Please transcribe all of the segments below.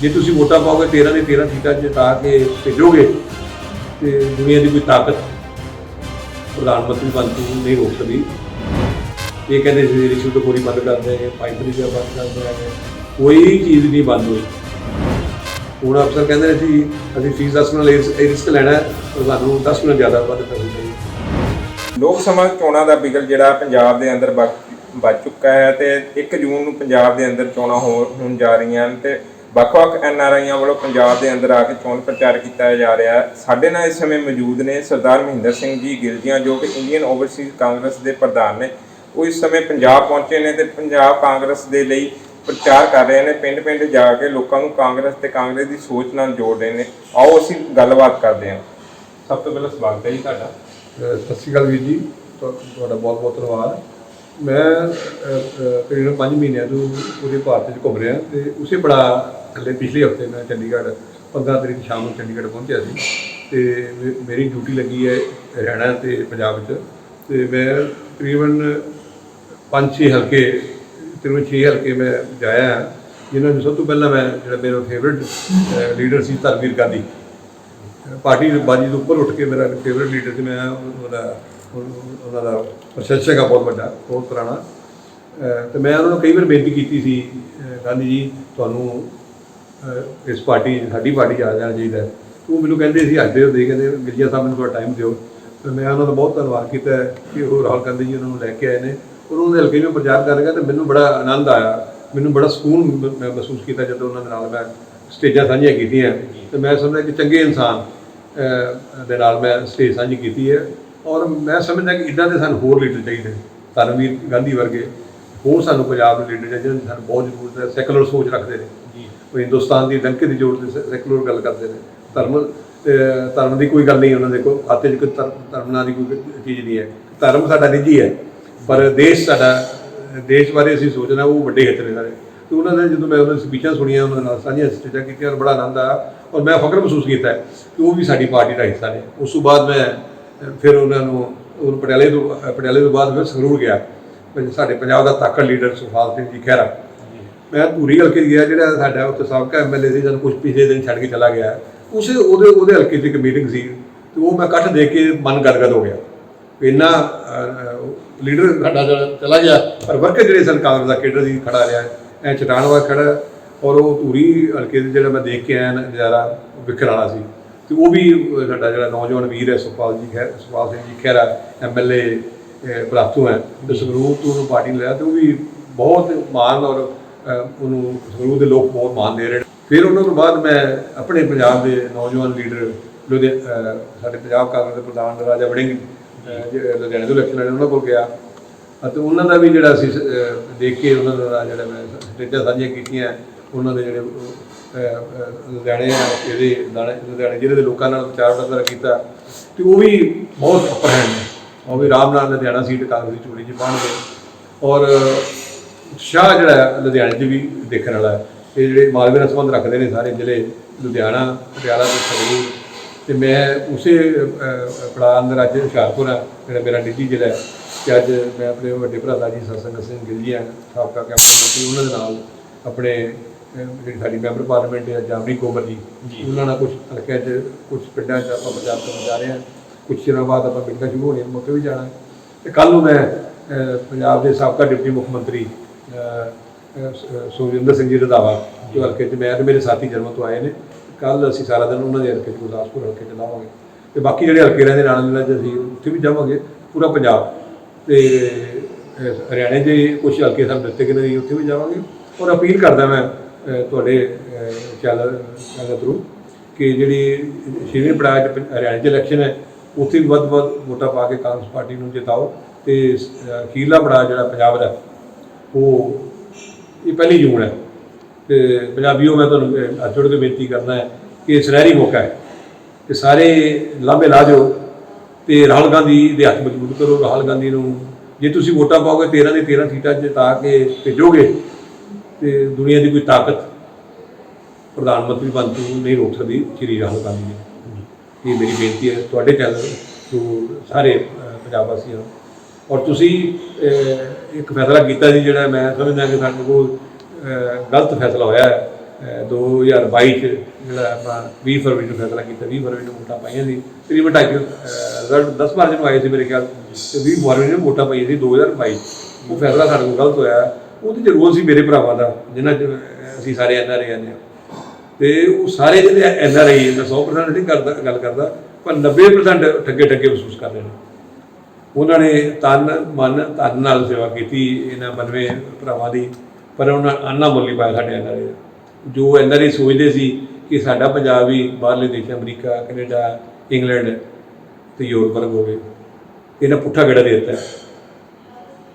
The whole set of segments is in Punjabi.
ਜੇ ਤੁਸੀਂ ਵੋਟਾਂ ਪਾਓਗੇ 13 ਦੇ 13 ਸੀਟਾਂ ਜਿਤਾ ਕੇ ਭੇਜੋਗੇ ਤੇ ਦੁਨੀਆ ਦੀ ਕੋਈ ਤਾਕਤ ਪ੍ਰਧਾਨ ਮੰਤਰੀ ਬਣ ਨਹੀਂ ਰੋਕ ਸਕਦੀ। ਇਹ ਕਹਿੰਦੇ ਸੀ ਰਿਸ਼ਵਤਖੋਰੀ ਬੰਦ ਕਰ ਦੇਗੇ ਪਾਈਪ ਲੀਜਾ ਬੰਦ ਕਰਦੇ ਦੇਗੇ ਕੋਈ ਚੀਜ਼ ਨਹੀਂ ਬੰਦ ਹੋਈ। ਹੁਣ ਅਫਸਰ ਕਹਿੰਦੇ ਸੀ ਅਸੀਂ ਫੀਸ 10 ਨਾਲ ਇਹ ਰਿਸਕ ਲੈਣਾ ਹੈ, ਪਰ ਸਾਨੂੰ 10 ਗੁਣਾ ਜ਼ਿਆਦਾ ਵੱਧ ਕਰਨੀ ਚਾਹੀਦੀ ਲੋਕ ਸਭਾ ਚੋਣਾਂ ਦਾ ਬਿਗਲ ਜਿਹੜਾ ਪੰਜਾਬ ਦੇ ਅੰਦਰ ਵੱਜ- ਵੱਜ ਚੁੱਕਾ ਹੈ ਤੇ 1 ਜੂਨ ਨੂੰ ਪੰਜਾਬ ਦੇ ਅੰਦਰ ਚੋਣਾਂ ਹੋ- ਹੋਣ ਜਾ ਰਹੀਆਂ ਹਨ ਤੇ ਵੱਖ-ਵੱਖ ਐਨਆਰਆਈਆਂ ਵੱਲੋਂ ਪੰਜਾਬ ਦੇ ਅੰਦਰ ਆ ਕੇ ਚੋਣ ਪ੍ਰਚਾਰ ਕੀਤਾ ਜਾ ਰਿਹਾ ਹੈ। ਸਾਡੇ ਨਾਲ ਇਸ ਸਮੇਂ ਮੌਜੂਦ ਨੇ ਸਰਦਾਰ ਮਹਿੰਦਰ ਸਿੰਘ ਜੀ ਗਿਲਜੀਆਂ ਜੋ ਕਿ ਇੰਡੀਅਨ ਓਵਰਸੀਜ਼ ਕਾਂਗਰਸ ਦੇ ਪ੍ਰਧਾਨ ਨੇ। ਉਹ ਇਸ ਸਮੇਂ ਪੰਜਾਬ ਪਹੁੰਚੇ ਨੇ ਤੇ ਪੰਜਾਬ ਕਾਂਗਰਸ ਦੇ ਲਈ ਪ੍ਰਚਾਰ ਕਰ ਰਹੇ ਨੇ। ਪਿੰਡ-ਪਿੰਡ ਜਾ ਕੇ ਲੋਕਾਂ ਨੂੰ ਕਾਂਗਰਸ ਤੇ ਕਾਂਗਰਸ ਦੀ ਸੋਚ ਨਾਲ ਜੋੜ ਰਹੇ ਨੇ। ਆਓ ਅਸੀਂ ਗੱਲਬਾਤ ਕਰਦੇ ਹਾਂ। ਸਭ ਤੋਂ ਪਹਿਲਾਂ ਸਵਾਗਤ ਹੈ ਜੀ ਤੁਹਾਡਾ। ਸਤਿ ਸ਼੍ਰੀ ਅਕਾਲ ਵੀਰ ਜੀ। ਤੁਹਾਡਾ ਬਹੁਤ ਬਹੁਤ ਧੰਨਵਾਦ। ਮੈਂ ਤਕਰੀਬਨ 5 ਮਹੀਨਿਆਂ ਤੋਂ ਪੂਰੇ ਭਾਰਤ 'ਚ ਘੁੰਮ ਰਿਹਾ ਤੇ ਉਸੇ ਬੜਾ ਥੱਲੇ ਪਿਛਲੇ ਹਫ਼ਤੇ ਮੈਂ ਚੰਡੀਗੜ੍ਹ 15 ਤਰੀਕ ਸ਼ਾਮ ਨੂੰ ਚੰਡੀਗੜ੍ਹ ਪਹੁੰਚਿਆ ਸੀ ਤੇ ਮੇ- ਮੇਰੀ ਡਿਊਟੀ ਲੱਗੀ ਹੈ ਹਰਿਆਣਾ ਤੇ ਪੰਜਾਬ 'ਚ ਤੇ ਮੈਂ ਤਕਰੀਬਨ 5-6 ਹਲਕੇ ਤਕਰੀਬਨ ਛੇ ਹਲਕੇ ਮੈਂ ਜਾਇਆ ਹਾਂ, ਜਿਨ੍ਹਾਂ ਵਿੱਚ ਸਭ ਤੋਂ ਪਹਿਲਾਂ ਮੈਂ ਜਿਹੜਾ ਮੇਰਾ ਫੇਵਰਿਟ ਲੀਡਰ ਸੀ ਧਰਮਵੀਰ ਗਾਂਧੀ। ਪਾਰਟੀ ਦੀ ਬਾਜੀ ਤੋਂ ਉੱਪਰ ਉੱਠ ਕੇ ਮੇਰਾ ਫੇਵਰਿਟ ਲੀਡਰ ਸੀ ਮੈਂ ਉਹਦਾ ਉਹ- ਉਹਨਾਂ ਦਾ ਪ੍ਰਸ਼ੰਸਕ ਆ ਬਹੁਤ ਵੱਡਾ ਬਹੁਤ ਪੁਰਾਣਾ। ਅਹ ਤੇ ਮੈਂ ਉਹਨਾਂ ਨੂੰ ਕਈ ਵਾਰ ਬੇਨਤੀ ਕੀਤੀ ਸੀ ਅਹ ਗਾਂਧੀ ਜੀ ਤੁਹਾਨੂੰ ਇਸ ਪਾਰਟੀ, ਸਾਡੀ ਪਾਰਟੀ 'ਚ ਆ ਜਾਣਾ ਚਾਹੀਦਾ ਉਹ ਮੈਨੂੰ ਕਹਿੰਦੇ ਸੀ ਹੱਸਦੇ ਹੁੰਦੇ ਕਹਿੰਦੇ ਗਿੱਜੀਆ ਸਾਹਿਬ, ਮੈਨੂੰ ਥੋੜਾ ਟਾਈਮ ਦਿਓ। ਤੇ ਮੈਂ ਉਹਨਾਂ ਦਾ ਬਹੁਤ ਧੰਨਵਾਦ ਕੀਤਾ ਕਿ ਉਹ ਰਾਹੁਲ ਗਾਂਧੀ ਜੀ ਉਹਨਾਂ ਨੂੰ ਲੈ ਕੇ ਆਏ ਨੇ। ਔਰ ਉਹਨਾਂ ਦੇ ਹਲਕੇ ਵਿੱਚ ਪ੍ਰਚਾਰ ਕਰ ਰਿਹਾ ਤੇ ਮੈਨੂੰ ਬੜਾ ਆਨੰਦ ਆਇਆ। ਮੈਨੂੰ ਬੜਾ ਸਕੂਨ ਮਹਿਸੂਸ ਕੀਤਾ ਜਦੋਂ ਉਹਨਾਂ ਦੇ ਨਾਲ ਮੈਂ ਸਟੇਜਾਂ ਸਾਂਝੀਆਂ ਕੀਤੀਆਂ। ਤੇ ਮੈਂ ਸਮਝਦਾ ਕਿ ਚੰਗੇ ਇਨਸਾਨ ਦੇ ਨਾਲ ਮੈਂ ਸਟੇਜ ਸਾਂਝੀ ਕੀਤੀ ਹੈ। ਔਰ ਮੈਂ ਸਮਝਦਾ ਕਿ ਇਦਾਂ ਦੇ ਸਾਨੂੰ ਹੋਰ ਲੀਡਰ ਚਾਹੀਦੇ ਨੇ। ਧਰਮਵੀਰ ਗਾਂਧੀ ਵਰਗੇ ਹੋਰ ਸਾਨੂੰ ਪੰਜਾਬ ਦੇ ਲੀਡਰ ਚਾਹੀਦੇ ਨੇ ਸਾਨੂੰ ਬਹੁਤ ਜ਼ਰੂਰਤ ਹੈ, ਸੈਕੂਲਰ ਸੋਚ ਰੱਖਦੇ ਨੇ। ਉਹ ਹਿੰਦੁਸਤਾਨ ਦੀ ਡੰਕੇ ਦੀ ਜੋੜ ਤੇ ਸੈਕੂਲਰ ਗੱਲ ਕਰਦੇ ਨੇ। ਧਰਮ ਅਹ, ਧਰਮ ਦੀ ਕੋਈ ਗੱਲ ਨਹੀਂ ਉਹਨਾਂ ਦੇ ਕੋਲ। ਖਾਤੇ 'ਚ ਕੋਈ ਧਰਮ ਨਾਲ ਦੀ ਕੋਈ ਚੀਜ਼ ਨਹੀਂ ਹੈ। ਧਰਮ ਸਾਡਾ ਨਿੱਜੀ ਹੈ ਪਰ ਦੇਸ਼ ਸਾਡਾ ਦੇਸ਼ ਬਾਰੇ ਅਸੀਂ ਸੋਚਣਾ ਉਹ ਵੱਡੇ ਹਿੱਤ ਨੇ ਸਾਰੇ। ਤੇ ਉਹਨਾਂ ਦੇ ਜਦੋਂ ਮੈਂ ਉਹਨਾਂ ਦੀ ਸਪੀਚਾਂ ਸੁਣੀਆਂ ਉਹਨਾਂ ਨਾਲ ਸਾਂਝੀਆਂ ਸਟੇਜਾਂ ਕੀਤੀਆਂ ਔਰ ਬੜਾ ਆਨੰਦ ਆਇਆ ਔਰ ਮੈਂ ਫਖਰ ਮਹਿਸੂਸ ਕੀਤਾ ਕਿ ਉਹ ਵੀ ਸਾਡੀ ਪਾਰਟੀ ਦਾ ਹਿੱਸਾ ਨੇ। ਉਸ ਤੋਂ ਬਾਅਦ ਮੈਂ ਫਿਰ ਉਹਨਾਂ ਨੂੰ ਉਹ ਪਟਿਆਲੇ ਤੋਂ ਪਟਿਆਲੇ ਤੋਂ ਬਾਅਦ ਫਿਰ ਸੰਗਰੂਰ ਗਿਆ। ਸਾਡੇ ਪੰਜਾਬ ਦਾ ਤਾਕਤ ਲੀਡਰ ਸੁਖਾਲ ਸਿੰਘ ਜੀ ਖਹਿਰਾ। ਮੈਂ ਧੂਰੀ ਹਲਕੇ 'ਚ ਗਿਆ, ਜਿਹੜਾ ਸਾਡਾ ਉੱਥੇ ਸਾਬਕਾ ਐਮਐਲਏ ਸੀ ਜਦ ਕੁਝ ਪਿਛਲੇ ਦਿਨ ਛੱਡ ਕੇ ਚਲਾ ਗਿਆ। ਉਸੇ ਉਹਦੇ ਉਹਦੇ ਹਲਕੇ 'ਚ ਇੱਕ ਮੀਟਿੰਗ ਸੀ ਤੇ ਉਹ ਮੈਂ ਇਕੱਠ ਦੇਖ ਕੇ ਮਨ ਗਦਗਦ ਹੋ ਗਿਆ। ਇੰਨਾ ਲੀਡਰ ਸਾਡਾ ਜਿਹੜਾ ਚਲਾ ਗਿਆ, ਪਰ ਵਰਕਰ ਜਿਹੜੇ ਸਨ, ਕਾਂਗਰਸ ਦਾ ਕੇਡਰ ਸੀ, ਖੜਾ ਰਿਹਾ। ਐ ਚਟਾਨਵਾ ਖੜਾ, ਔਰ ਉਹ ਧੂਰੀ ਹਲਕੇ ਦੇ ਜਿਹੜਾ ਮੈਂ ਦੇਖ ਕੇ ਆਇਆ, ਨਜ਼ਾਰਾ ਵਿਖਰ ਵਾਲਾ ਸੀ। ਤੇ ਉਹ ਵੀ ਸਾਡਾ ਜਿਹੜਾ ਨੌਜਵਾਨ ਵੀਰ ਹੈ, ਸੁਖਪਾਲ ਜੀ ਖੈਰ ਸੁਖਪਾਲ ਸਿੰਘ ਜੀ ਖਹਿਰਾ ਐਮਐਲਏ ਪ੍ਰਾਪਤੂ ਹੈ। ਤੇ ਸੰਗਰੂਰ ਤੋਂ ਉਹਨੂੰ ਪਾਰਟੀ ਨੇ ਲਿਆ ਤੇ ਉਹ ਵੀ ਬਹੁਤ ਮਾਣ ਔਰ ਉਹਨੂੰ ਸੰਗਰੂਰ ਦੇ ਲੋਕ ਬਹੁਤ ਮਾਣ ਦੇ ਰਹੇ ਨੇ। ਫਿਰ ਉਹਨਾਂ ਤੋਂ ਬਾਅਦ ਮੈਂ ਆਪਣੇ ਪੰਜਾਬ ਦੇ ਨੌਜਵਾਨ ਲੀਡਰ ਅਹ, ਸਾਡੇ ਪੰਜਾਬ ਕਾਂਗਰਸ ਦੇ ਪ੍ਰਧਾਨ ਰਾਜਾ ਵੜਿੰਗ ਜਿਹੜੇ ਲੁਧਿਆਣੇ ਤੋਂ ਇਲੈਕਸ਼ਨ ਲੜੇ ਉਹਨਾਂ ਕੋਲ ਗਿਆ। ਅਤੇ ਉਹਨਾਂ ਦਾ ਵੀ ਜਿਹੜਾ ਅਸੀਂ ਦੇਖ ਕੇ ਉਹਨਾਂ ਦਾ ਜਿਹੜਾ ਮੈਂ ਸਟੇਜਾਂ ਸਾਂਝੀਆਂ ਕੀਤੀਆਂ ਉਹਨਾਂ ਦੇ ਜਿਹੜੇ ਲੁਧਿਆਣੇ ਇਹਦੇ ਲੁਧਿਆਣੇ ਜ਼ਿਲ੍ਹੇ ਦੇ ਲੋਕਾਂ ਨਾਲ ਵਿਚਾਰ ਵਟਾਂਦਰਾ ਕੀਤਾ। ਤੇ ਉਹ ਵੀ ਬਹੁਤ ਅਪਰ ਹੈਂਡ ਨੇ। ਉਹ ਵੀ ਆਰਾਮ ਨਾਲ ਲੁਧਿਆਣਾ ਸੀਟ ਕਾਂਗਰਸ ਦੀ ਚੋਰੀ 'ਚ ਪਾਉਣਗੇ ਔਰ ਉਤਸ਼ਾਹ ਜਿਹੜਾ ਲੁਧਿਆਣੇ 'ਚ ਵੀ ਦੇਖਣ ਵਾਲਾ ਹੈ ਇਹ ਜਿਹੜੇ ਮਾਲਵੇ ਨਾਲ ਸੰਬੰਧ ਰੱਖਦੇ ਨੇ ਸਾਰੇ ਜ਼ਿਲ੍ਹੇ ਲੁਧਿਆਣਾ ਪਟਿਆਲਾ ਤੇ ਸੰਗਰੂਰ ਤੇ ਮੈਂ ਉਸੇ ਪੜਾਅ ਅੰਦਰ ਅੱਜ ਹੁਸ਼ਿਆਰਪੁਰ ਆ ਜਿਹੜਾ ਮੇਰਾ ਨਿੱਜੀ ਜ਼ਿਲ੍ਹਾ ਹੈ ਤੇ ਅੱਜ ਮੈਂ ਆਪਣੇ ਵੱਡੇ ਭਰਾ ਜੀ ਸਤਸੰਗ ਸਿੰਘ ਗਿੱਲੀਆਂ ਸਾਬਕਾ ਕੈਂਪ ਮੰਤਰੀ ਉਹਨਾਂ ਦੇ ਨਾਲ ਆਪਣੇ ਜਿਹੜੀ ਸਾਡੀ ਮੈਂਬਰ ਪਾਰਲੀਮੈਂਟ ਹੈ ਜਾਮਨੀ ਕੋਮਰ ਜੀ ਉਹਨਾਂ ਨਾਲ ਕੁਝ ਹਲਕਿਆਂ 'ਚ ਕੁਝ ਪਿੰਡਾਂ 'ਚ ਆਪਾਂ ਪ੍ਰਚਾਰ ਕਰਨ ਜਾ ਰਹੇ ਹਾਂ ਕੁਝ ਚਿਰਾਂ ਬਾਅਦ ਆਪਾਂ ਮੀਟਿੰਗਾਂ ਸ਼ੁਰੂ ਹੋਣੀਆਂ ਮੌਕੇ ਵੀ ਜਾਣਾ। ਤੇ ਕੱਲ ਨੂੰ ਮੈਂ ਪੰਜਾਬ ਦੇ ਸਾਬਕਾ ਡਿਪਟੀ ਮੁੱਖ ਮੰਤਰੀ ਅਹ, ਸੁਖਜਿੰਦਰ ਸਿੰਘ ਜੀ ਰੰਧਾਵਾ ਜੋ ਹਲਕੇ 'ਚ ਮੈਂ ਤੇ ਮੇਰੇ ਸਾਥੀ ਜਨਮ ਤੋਂ ਆਏ ਨੇ। ਕੱਲ ਅਸੀਂ ਸਾਰਾ ਦਿਨ ਉਹਨਾਂ ਦੇ ਹਲਕੇ 'ਚ ਗੁਰਦਾਸਪੁਰ ਹਲਕੇ 'ਚ ਲਾਵਾਂਗੇ। ਤੇ ਬਾਕੀ ਜਿਹੜੇ ਹਲਕੇ ਰਹਿੰਦੇ ਨਾਲ ਨਾਲ ਅਸੀਂ ਉੱਥੇ ਵੀ ਜਾਵਾਂਗੇ ਪੂਰਾ ਪੰਜਾਬ। ਤੇ ਹਰਿਆਣੇ ਦੇ ਕੁਝ ਹਲਕੇ ਸਾਨੂੰ ਦਿੱਤੇ ਗਏ ਨੇ ਜੀ, ਉੱਥੇ ਵੀ ਜਾਵਾਂਗੇ। ਔਰ ਅਪੀਲ ਕਰਦਾ ਮੈਂ ਤੁਹਾਡੇ ਚੈਨਲ ਚੈਨਲ ਥਰੂ ਕਿ ਜਿਹੜੀ ਛੇਵੇਂ ਪੜਾਅ 'ਚ ਹਰਿਆਣੇ 'ਚ ਇਲੈਕਸ਼ਨ ਹੈ ਉੱਥੇ ਵੀ ਵੱਧ ਤੋਂ ਵੱਧ ਵੋਟਾਂ ਪਾ ਕੇ ਕਾਂਗਰਸ ਪਾਰਟੀ ਨੂੰ ਜਿਤਾਓ। ਤੇ ਅਖੀਰਲਾ ਪੜਾਅ ਜਿਹੜਾ ਪੰਜਾਬ ਦਾ ਉਹ ਇਹ ਪਹਿਲੀ ਜੂਨ ਹੈ ਤੇ ਪੰਜਾਬੀਓ ਮੈਂ ਤੁਹਾਨੂੰ ਅਹ, ਹੱਥ ਜੋੜ ਕੇ ਬੇਨਤੀ ਕਰਨਾ ਹੈ ਕਿ ਇਹ ਸੁਨਹਿਰੀ ਮੌਕਾ ਹੈ ਕਿ ਸਾਰੇ ਲਾਂਭੇ ਲਾ ਦਿਓ ਤੇ ਰਾਹੁਲ ਗਾਂਧੀ ਦੇ ਹੱਥ ਮਜ਼ਬੂਤ ਕਰੋ। ਰਾਹੁਲ ਗਾਂਧੀ ਨੂੰ ਜੇ ਤੁਸੀਂ ਵੋਟਾਂ ਪਾਓਗੇ 13 ਦੇ 13 ਸੀਟਾਂ ਜਿਤਾ ਕੇ ਭੇਜੋਗੇ ਤੇ ਦੁਨੀਆ ਦੀ ਕੋਈ ਤਾਕਤ ਪ੍ਰਧਾਨ ਮੰਤਰੀ ਬਣ ਤੋਂ ਨਹੀਂ ਰੋਕ ਸਕਦੀ ਸ਼੍ਰੀ ਰਾਹੁਲ ਗਾਂਧੀ ਜੀ। ਇਹ ਮੇਰੀ ਬੇਨਤੀ ਹੈ ਤੁਹਾਡੇ ਚੈਨਲ ਤੋਂ ਸਾਰੇ ਪੰਜਾਬ ਵਾਸੀਆਂ ਨੂੰ। ਔਰ ਤੁਸੀਂ ਇੱਕ ਫੈਸਲਾ ਕੀਤਾ ਸੀ ਜਿਹੜਾ ਮੈਂ ਸਮਝਦਾ ਕਿ ਸਾਡੇ ਕੋਲ ਗਲਤ ਫੈਸਲਾ ਹੋਇਆ ਹੈ। ਅਹ 2022 ਚ ਜਿਹੜਾ ਆਪਾਂ 20 ਫਰਵਰੀ ਨੂੰ ਫੈਸਲਾ ਕੀਤਾ 20 ਫਰਵਰੀ ਨੂੰ ਵੋਟਾਂ ਪਾਈਆਂ ਸੀ। ਤਕਰੀਬਨ ਢਾਈ ਰਿਜ਼ਲਟ 10 ਮਾਰਚ ਨੂੰ ਆਏ ਸੀ ਮੇਰੇ ਖਿਆਲ ਤੇ 20 ਫਰਵਰੀ ਨੂੰ ਵੋਟਾਂ ਪਾਈਆਂ ਸੀ 2022 ਉਹ ਫੈਸਲਾ ਸਾਡੇ ਕੋਲ ਗਲਤ ਹੋਇਆ। ਉਹਦੇ ਚ ਰੋਲ ਸੀ ਮੇਰੇ ਭਰਾਵਾਂ ਦਾ ਜਿਨ੍ਹਾਂ ਚ ਅਸੀਂ ਸਾਰੇ ਐਨਆਰਏ ਨੇ ਤੇ ਉਹ ਸਾਰੇ ਜਿਹੜੇ ਐਨਆਰਆਈ ਮੈਂ 100% ਨਹੀਂ ਕਰਦਾ, ਗੱਲ ਕਰਦਾ, ਪਰ 90% ਠੱਗੇ ਠੱਗੇ ਮਹਿਸੂਸ ਕਰ ਰਹੇ ਨੇ। ਉਹਨਾਂ ਨੇ ਤਨ ਮਨ ਧਨ ਨਾਲ ਸੇਵਾ ਕੀਤੀ ਇਹਨਾਂ 92 ਭਰਾਵਾਂ ਦੀ ਪਰ ਉਹਨਾਂ ਅੰਨਾ ਮੁੱਲੀ ਪਾਇਆ ਸਾਡੇ ਐਨਆਰਆਈ ਜੋ ਐਨਆਰਆਈ ਸੋਚਦੇ ਸੀ ਕਿ ਸਾਡਾ ਪੰਜਾਬ ਵੀ ਬਾਹਰਲੇ ਦੇਸ਼ ਅਮਰੀਕਾ ਕੈਨੇਡਾ ਇੰਗਲੈਂਡ ਤੇ ਯੂਰਪ ਵਰਗ ਹੋਵੇ ਇਹਨਾਂ ਪੁੱਠਾ ਗੜਾ ਦੇ ਦਿੱਤਾ।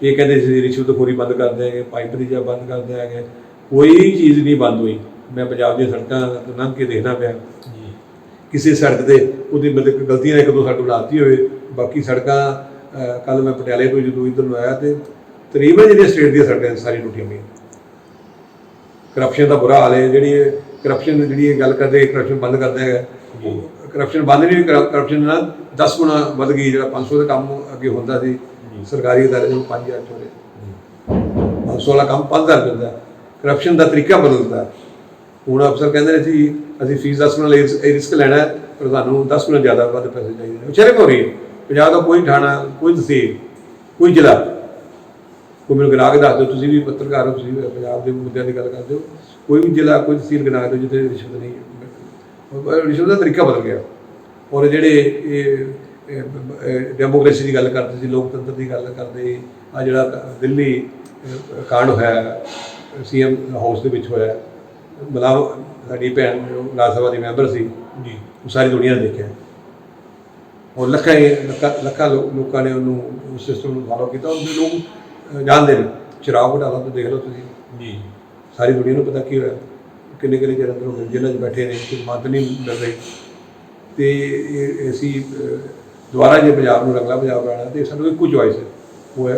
ਇਹ ਕਹਿੰਦੇ ਸੀ ਰਿਸ਼ਵਤਖੋਰੀ ਬੰਦ ਕਰ ਦਿਆਂਗੇ ਪਾਈਪ ਦੀ ਜਾ ਬੰਦ ਕਰ ਦਿਆਂਗੇ। ਕੋਈ ਚੀਜ਼ ਨਹੀਂ ਬੰਦ ਹੋਈ। ਮੈਂ ਪੰਜਾਬ ਦੀਆਂ ਸੜਕਾਂ ਤੋਂ ਲੰਘ ਕੇ ਦੇਖਣਾ ਪਿਆ। ਕਿਸੇ ਸੜਕ ਤੇ ਉਹਦੀ ਮਤਲਬ ਗਲਤੀਆਂ ਇੱਕ ਦੋ ਸੜਕ ਬਣਾਤੀ ਹੋਵੇ ਬਾਕੀ ਸੜਕਾਂ ਕੱਲ ਮੈਂ ਪਟਿਆਲੇ ਤੋਂ ਜਦੋਂ ਇੱਧਰ ਨੂੰ ਆਇਆ ਤੇ ਤਕਰੀਬਨ ਜਿਹੜੀਆਂ ਸਟੇਟ ਦੀਆਂ ਸੜਕਾਂ ਸਾਰੀ ਟੁੱਟੀਆਂ ਪਈਆਂ। ਕਰਪਸ਼ਨ ਦਾ ਬੁਰਾ ਹਾਲ ਹੈ ਜਿਹੜੀ ਕਰਪਸ਼ਨ ਜਿਹੜੀ ਇਹ ਗੱਲ ਕਰਦੇ ਕਰਪਸ਼ਨ ਬੰਦ ਕਰਦੇ ਹੈਗਾ। ਕਰਪਸ਼ਨ ਬੰਦ ਨਹੀਂ ਕਰਪਸ਼ਨ ਨਾਲ 10 ਗੁਣਾ ਵੱਧ ਗਈ ਜਿਹੜਾ 500 ਦਾ ਕੰਮ ਅੱਗੇ ਹੁੰਦਾ ਸੀ ਸਰਕਾਰੀ ਅਦਾਰੇ ਨੂੰ 5000 ਚੋਰੇ 500 ਵਾਲਾ ਕੰਮ 5000 ਮਿਲਦਾ ਕਰਪਸ਼ਨ ਦਾ ਤਰੀਕਾ ਬਦਲਦਾ। ਹੁਣ ਅਫਸਰ ਕਹਿੰਦੇ ਨੇ ਜੀ ਅਸੀਂ ਫੀਸ 10 ਗੁਣਾ ਲਈ ਇਹ ਰਿਸਕ ਲੈਣਾ ਪਰ ਤੁਹਾਨੂੰ 10 ਗੁਣਾ ਜ਼ਿਆਦਾ ਵੱਧ ਪੈਸੇ ਚਾਹੀਦੇ ਨੇ। ਵਿਚਾਰੇ ਰਹੀ ਹੈ। ਪੰਜਾਬ ਦਾ ਕੋਈ ਥਾਣਾ ਕੋਈ ਤਹਿਸੀਲ ਕੋਈ ਜ਼ਿਲ੍ਹਾ ਕੋਈ ਮੈਨੂੰ ਕੇ ਦੱਸ ਦਿਓ ਤੁਸੀਂ ਵੀ ਪੱਤਰਕਾਰ ਹੋ ਤੁਸੀਂ ਪੰਜਾਬ ਦੇ ਮੁੱਦਿਆਂ ਦੀ ਗੱਲ ਕਰਦੇ ਹੋ ਕੋਈ ਵੀ ਜ਼ਿਲ੍ਹਾ ਕੋਈ ਤਹਿਸੀਲ ਗਨਾਹ ਦਿਓ ਜਿੱਥੇ ਰਿਸ਼ਵਤ ਨਹੀਂ ਹੈ। ਰਿਸ਼ਵਤ ਦਾ ਤਰੀਕਾ ਬਦਲ ਗਿਆ। ਔਰ ਜਿਹੜੇ ਇਹ ਡੈਮੋਕ੍ਰੇਸੀ ਦੀ ਗੱਲ ਕਰਦੇ ਸੀ ਲੋਕਤੰਤਰ ਦੀ ਗੱਲ ਕਰਦੇ ਆ ਜਿਹੜਾ ਦਿੱਲੀ ਕਾਂਡ ਹੋਇਆ ਸੀਐਮ ਹਾਊਸ ਦੇ ਵਿੱਚ ਹੋਇਆ ਮਤਲਬ ਸਾਡੀ ਭੈਣ ਰਾਜ ਸਭਾ ਦੀ ਮੈਂਬਰ ਸੀ ਜੀ। ਉਹ ਸਾਰੀ ਦੁਨੀਆ ਨੇ ਦੇਖਿਆ। ਔਰ ਲੱਖਾਂ ਲੱਖਾਂ ਲੋਕਾਂ ਨੇ ਉਹਨੂੰ ਉਸ ਸਿਸਟਮ ਨੂੰ ਫਾਲੋ ਕੀਤਾ। ਔਰ ਲੋਕ ਜਾਣਦੇ ਨੇ। ਸ਼ਰਾਬ ਘਟਾਲਾ ਤੋਂ ਦੇਖ ਲਓ ਤੁਸੀਂ। ਜੀ। ਸਾਰੀ ਦੁਨੀਆ ਨੂੰ ਪਤਾ ਕੀ ਹੋਇਆ। ਕਿੰਨੇ ਕਿੰਨੇ ਚਿਰ ਅੰਦਰ ਜੇਲ੍ਹਾਂ 'ਚ ਬੈਠੇ ਨੇ ਕੋਈ ਮਦਦ ਨਹੀਂ ਮਿਲ ਰਹੀ। ਤੇ ਇਹ ਅਸੀਂ ਦੁਬਾਰਾ ਜੇ ਪੰਜਾਬ ਨੂੰ ਰੰਗਲਾ ਪੰਜਾਬ ਬਣਾਉਣਾ ਤੇ ਸਾਨੂੰ ਇੱਕੋ ਚੋਇਸ ਹੈ। ਉਹ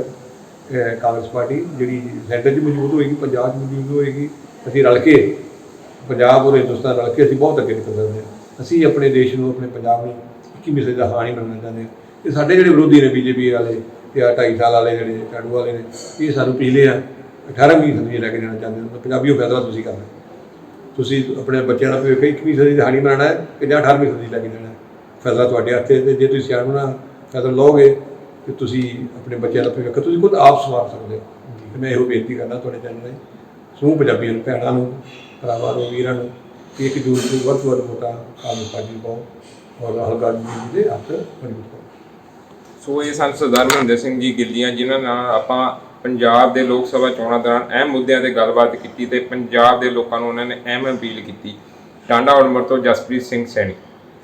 ਹੈ ਕਾਂਗਰਸ ਪਾਰਟੀ ਜਿਹੜੀ ਸੈਂਟਰ 'ਚ ਮੌਜੂਦ ਹੋਏਗੀ ਪੰਜਾਬ 'ਚ ਮੌਜੂਦ ਹੋਏਗੀ। ਅਸੀਂ ਰਲ ਕੇ ਪੰਜਾਬ ਔਰ ਹਿੰਦੁਸਤਾਨ ਰਲ ਕੇ ਅਸੀਂ ਬਹੁਤ ਅੱਗੇ ਨਿਕਲ ਸਕਦੇ ਹਾਂ। ਅਸੀਂ ਆਪਣੇ ਦੇਸ਼ ਨੂੰ ਆਪਣੇ ਪੰਜਾਬ ਨੂੰ 21ਵੀਂ ਸਦੀ ਦਾ ਹਾਣੀ ਬਣਾਉਣਾ ਚਾਹੁੰਦੇ ਹਾਂ ਤੇ ਸਾਡੇ ਜਿਹੜੇ ਵਿਰੋਧੀ ਨੇ ਬੀਜੇਪੀ ਵਾਲੇ ਤੇ ਆ 2.5 ਸਾਲ ਵਾਲੇ ਜਿਹੜੇ ਝਾੜੂ ਵਾਲੇ ਨੇ, ਇਹ ਸਾਨੂੰ ਪਿਛਲੇ ਆ। 18ਵੀਂ ਸਦੀ ਲੈ ਕੇ ਜਾਣਾ ਚਾਹੁੰਦੇ ਨੇ। ਪੰਜਾਬੀਓ ਫੈਸਲਾ ਤੁਸੀਂ ਕਰਨਾ। ਤੁਸੀਂ ਆਪਣੇ ਬੱਚਿਆਂ ਦਾ ਭਵਿੱਖ 21ਵੀਂ ਸਦੀ ਦਾ ਹਾਣੀ ਬਣਾਉਣਾ ਹੈ ਕਿ ਜਾਂ 18ਵੀਂ ਸਦੀ ਲੈ ਕੇ ਜਾਣਾ ਫੈਸਲਾ ਤੁਹਾਡੇ ਹੱਥ ਤੇ ਜੇ ਤੁਸੀਂ ਸਿਆਣਨਾ ਫੈਸਲਾ ਲਓਗੇ, ਤੇ ਤੁਸੀਂ ਆਪਣੇ ਬੱਚਿਆਂ ਦਾ ਭਵਿੱਖ ਤੁਸੀਂ ਖੁਦ ਆਪ ਸਵਾਰ ਸਕਦੇ ਹੋ। ਮੈਂ ਇਹੋ ਬੇਨਤੀ ਕਰਦਾ ਤੁਹਾਡੇ ਚੈਨਲ ਰਾਹੀਂ, ਸਮੂਹ ਪੰਜਾਬੀਆਂ ਨੂੰ, ਭੈਣਾਂ ਨੂੰ, ਭਰਾਵਾਂ ਨੂੰ, ਵੀਰਾਂ ਨੂੰ, ਕਿ ਇੱਕ ਜੂਨ ਨੂੰ ਵੱਧ ਤੋਂ ਵੱਧ ਵੋਟਾਂ ਕਾਂਗਰਸ ਪਾਰਟੀ ਪਾਓ। ਔਰ ਹਲਕਾ ਜੀ ਦੇ ਹੱਥ ਮਜ਼ਬੂਤ ਕਰੋ। ਸੋ ਇਹ ਸਨ ਸਰਦਾਰ ਮਹਿੰਦਰ ਸਿੰਘ ਜੀ ਗਿੱਲੀਆਂ, ਜਿਨ੍ਹਾਂ ਨਾਲ ਆਪਾਂ ਪੰਜਾਬ ਦੇ ਲੋਕ ਸਭਾ ਚੋਣਾਂ ਦੌਰਾਨ ਅਹਿਮ ਮੁੱਦਿਆਂ ਤੇ ਗੱਲਬਾਤ ਕੀਤੀ ਤੇ ਪੰਜਾਬ ਦੇ ਲੋਕਾਂ ਨੂੰ ਉਹਨਾਂ ਨੇ ਅਹਿਮ ਅਪੀਲ ਕੀਤੀ। ਟਾਂਡਾ ਉਡਮਰ ਤੋਂ ਜਸਪ੍ਰੀਤ ਸਿੰਘ ਸੈਣੀ।